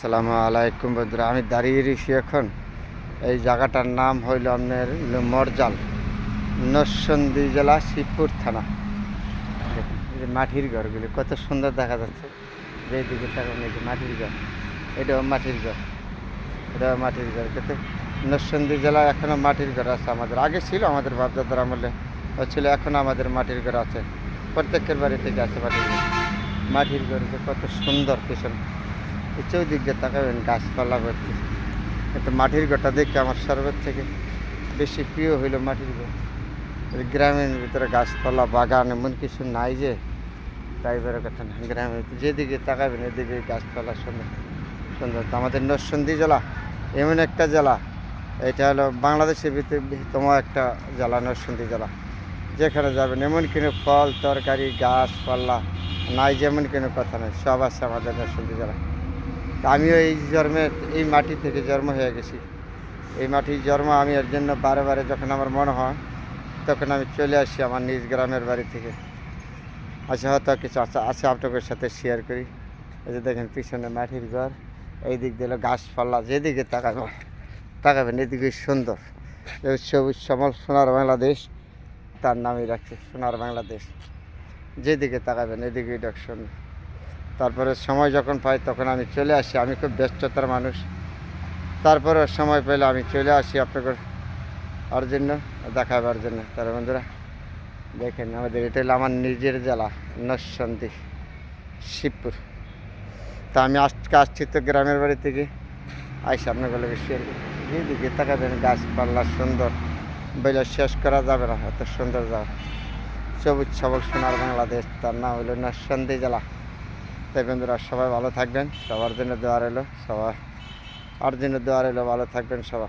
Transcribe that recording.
সালামু আলাইকুম বন্ধুরা, আমি দাঁড়িয়ে রয়েছি এখন। এই জায়গাটার নাম হইল আপনার মরজাল, নরসন্দী জেলা শিবপুর থানা। এই মাটির ঘরগুলি, কত সুন্দর দেখা যাচ্ছে। যেদিকে থাকুন, এই মাটির ঘর, এটাও মাটির ঘর, এটাও মাটির ঘর। কিন্তু নরসন্দী জেলা এখনও মাটির ঘর আছে আমাদের। আগে ছিল আমাদের বাপদাদার আমলে ছিল এখনও আমাদের মাটির ঘর আছে। প্রত্যেকের বাড়ি থেকে আছে মাটির ঘর। মাটির ঘরকে কত সুন্দর, পেছন। এই চৌদিক দিয়ে তাকাবেন, গাছপালা ভর্তি। কিন্তু মাটির ঘরটা দেখে আমার সর্বের থেকে বেশি প্রিয় হইল মাটির ঘর গ্রামের ভিতরে গাছপালা, বাগান এমন কিছু নাই যে, তাই টাইপের কথা না। গ্রামের যেদিকে তাকাবেন, এদিকে গাছপালা সুন্দর সুন্দর। আমাদের নরসন্দী জেলা এমন একটা জেলা, এটা হলো বাংলাদেশের ভিতরে বৃহত্তম একটা জেলা নরসন্দী জেলা। যেখানে যাবেন, এমন কোনো ফল, তরকারি, গাছপালা নাই, যেমন কোনো কথা নেই, সব আছে আমাদের নরসন্দী জেলা আমিও এই জন্মে, এই মাটি থেকে জন্ম হয়ে গেছি। এই মাটির জন্ম আমি এর জন্য বারে বারে যখন আমার মনে হয়, তখন আমি চলে আসি আমার নিজ গ্রামের বাড়ি থেকে। আচ্ছা হয়তো কিছু আছে আছে আপনাদের সাথে শেয়ার করি। এই যে দেখেন, পিছনে মাটির ঘর, এই দিক দিলে গাছপালা, যেদিকে তাকাবেন তাকাবেন, এদিকে সুন্দর। এই সবুজ সমল সোনার বাংলাদেশ, তার নামই রাখছে, সোনার বাংলাদেশ। যেদিকে তাকাবেন, এদিকেই ডাক সুন্দর তারপরে সময় যখন পাই তখন আমি চলে আসি। আমি খুব ব্যস্ততার মানুষ। তারপরে সময় পেলে আমি চলে আসি আপনাকে আর জন্য, দেখাবার জন্য। তার বন্ধুরা, দেখেন আমাদের এটা হলো আমার নিজের জেলা, নরসন্দী, শিবপুর। তা আমি আজকে আসছি তো গ্রামের বাড়ি থেকে। আইসি আপনাগুলোকে শেয়ার করি যেদিকে তাকাবেন, গাছপালা সুন্দর। বলে শেষ করা যাবে না, এত সুন্দর যাওয়া সবুজ সবল সোনার বাংলাদেশ, তার নাম হলো নরসন্দী জেলা। তাই বন্ধুরা, সবাই ভালো থাকবেন। সবার জন্য দোয়া রইল, সবার, আর জন্য দোয়া রইল, ভালো থাকবেন সবাই